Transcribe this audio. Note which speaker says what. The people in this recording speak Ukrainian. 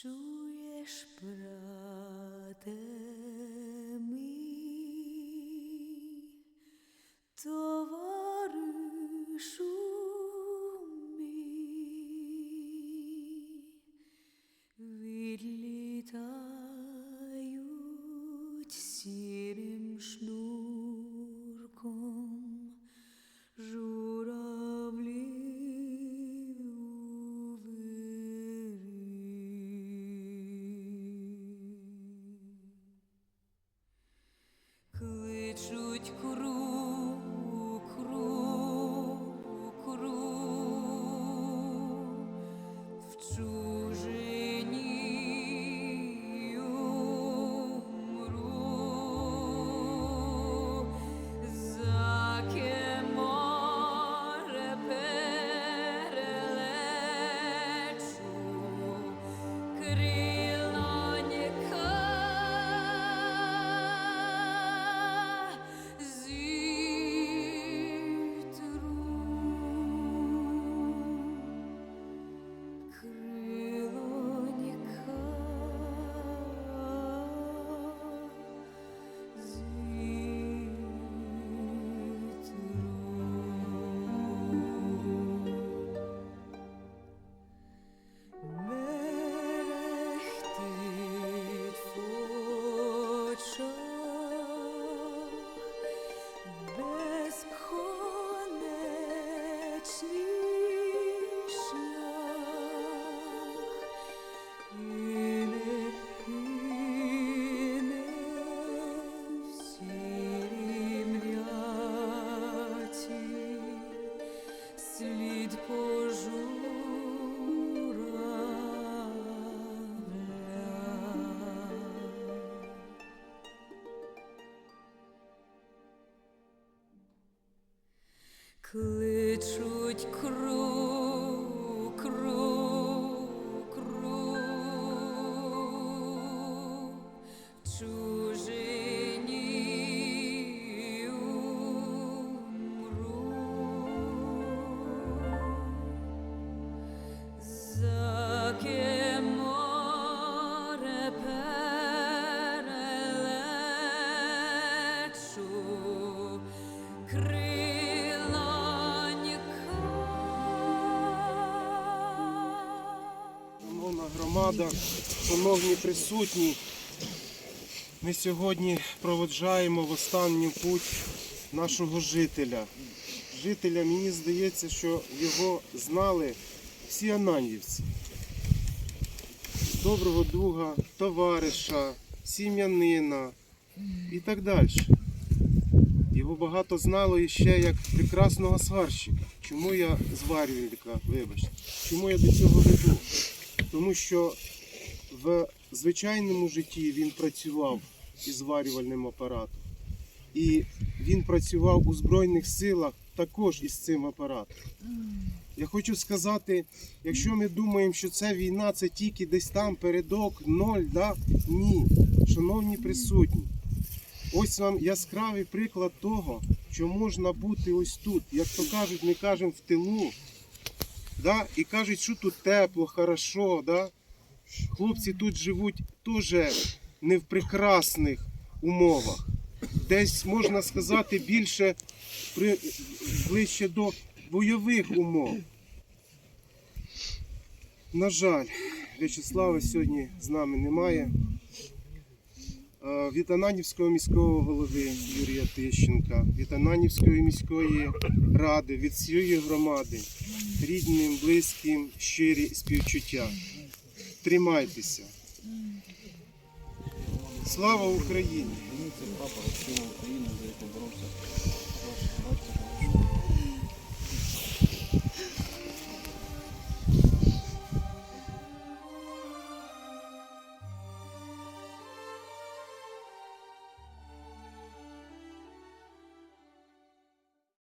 Speaker 1: Чуєш, брате
Speaker 2: true. Громада, шановні присутні, ми сьогодні проводжаємо в останню путь нашого жителя. Жителя, мені здається, що його знали всі ананівці. Доброго друга, товариша, сім'янина і так далі. Його багато знало іще як прекрасного сварщика. Чому я зварювальника, вибачте, чому я до цього веду? Тому що в звичайному житті він працював із зварювальним апаратом. І він працював у Збройних силах також із цим апаратом. Я хочу сказати, якщо ми думаємо, що це війна, це тільки десь там передок, ноль, да? ні. Шановні присутні, ось вам яскравий приклад того, що можна бути ось тут. Як то кажуть, ми кажемо в тилу, да? і кажуть, що тут тепло, хорошо. Да? Хлопці тут живуть теж не в прекрасних умовах. Десь можна сказати більше при, ближче до бойових умов. На жаль, В'ячеслава сьогодні з нами немає. Е, Від Ананівського міського голови Юрія Тищенка, від Ананівської міської ради, від всієї громади, рідним, близьким, щирі співчуття. Тримайтеся. Слава Україні!
Speaker 3: Це папа України, за яку боровся